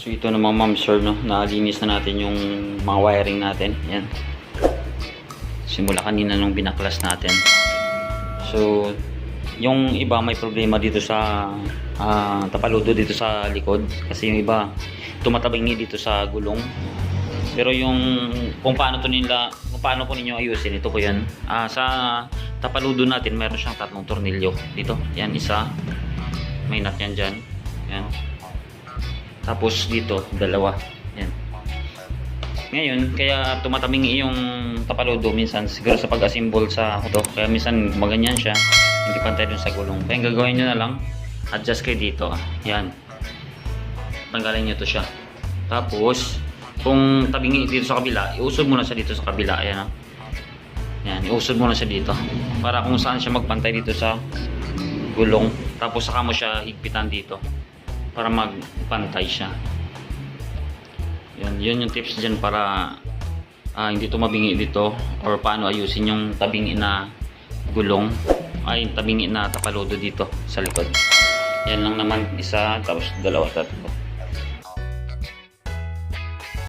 So ito naman ma'am sir no, nalinis na natin yung mga wiring natin. Yan. Simula kanina nung binaklas natin. So yung iba may problema dito sa ah, tapaludo dito sa likod kasi yung iba tumatabingi dito sa gulong. Pero yung kung paano to nila, kung paano po ninyo ayusin, ito po yan. Ah, sa tapaludo natin, meron siyang tatlong tornilyo dito. Yan, isa. May nut yan dyan. Yan. Tapos dito, dalawa. Yan. Ngayon, kaya tumatabingi yung tapaludo minsan siguro sa pag-assemble sa auto. Kaya minsan maganyan siya, hindi pantay dun sa gulong. Kaya gagawin nyo na lang, adjust kayo dito. ah. Yan. Tanggalin nyo to siya. Tapos, kung tabingi dito sa kabila, iusod mo na siya dito sa kabila. Ayan, ah. Yan, iusod mo na siya dito. Para kung saan siya magpantay dito sa gulong. Tapos saka mo siya higpitan dito. Para magpantay siya. Yun, yun yung tips dyan para ah, hindi to mabingi dito or paano ayusin yung tabingi na gulong ay tabingi na tapaludo dito sa likod. Yan lang naman isa tapos dalawa tatlo.